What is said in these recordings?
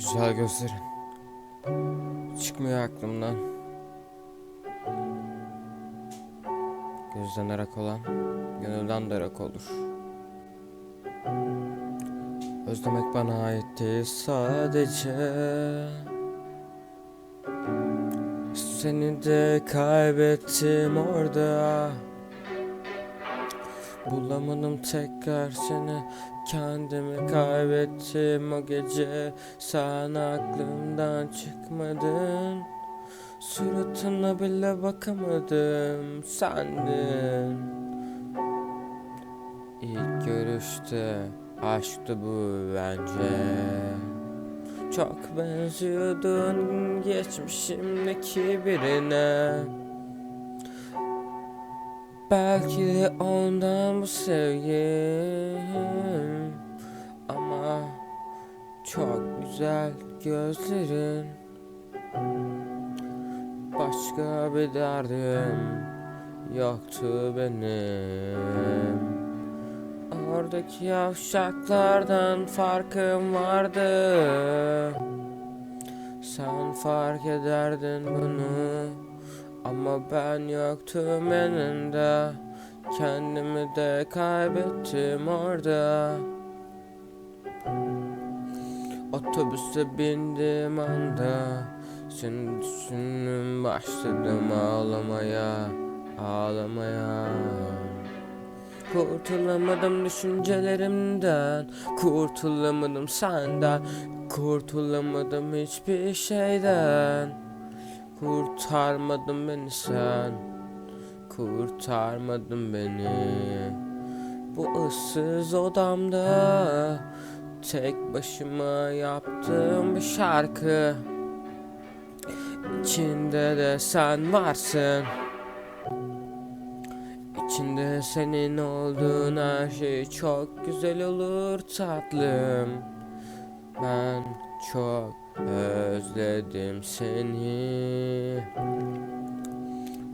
Güzel gözlerin. Çıkmıyor aklımdan. Gözden ırak olan, gönülden de ırak olur. Özlemek bana ait değil sadece. Seni de kaybettim orada. Bulamadım tekrar seni. Kendimi kaybettim o gece. Sen aklımdan çıkmadın. Suratına bile bakamadım Sendin. İlk görüşte aşktı bu bence. Çok benziyordun geçmişimdeki birine Belki de ondan bu sevgim Ama çok güzel gözlerin. Başka bir derdim yoktu benim. Oradaki yavşaklardan farkım vardı. Sen fark ederdin bunu ama ben yoktum yanında Kendimi de kaybettim orada. Otobüse bindim anda. Seni düşündüm başladım ağlamaya Ağlamaya. Kurtulamadım düşüncelerimden. Kurtulamadım senden. Kurtulamadım hiçbir şeyden Kurtarmadın beni sen. Kurtarmadın beni. Bu ıssız odamda Tek başıma yaptığım bir şarkı. İçinde de sen varsın. İçinde senin olduğun her şey çok güzel olur tatlım. Ben çok özledim seni.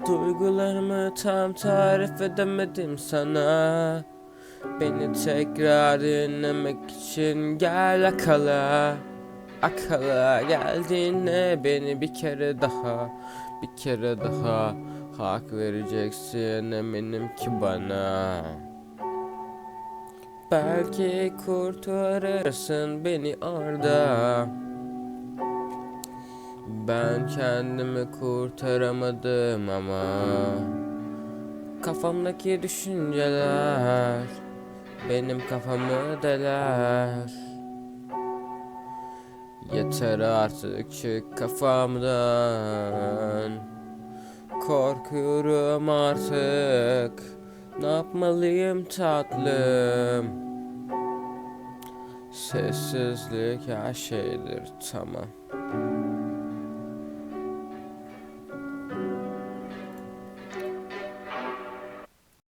Duygularımı tam tarif edemedim sana. Beni tekrar dinlemek için gel akala. Akala gel dinle beni bir kere daha Bir kere daha hak vereceksin eminim ki bana Belki kurtarırsın beni orada Ben kendimi kurtaramadım ama Kafamdaki düşünceler Benim kafamı deler. Yeter artık çık kafamdan. Korkuyorum artık yapmalıyım tatlım? Sessizlik her şeydir tamam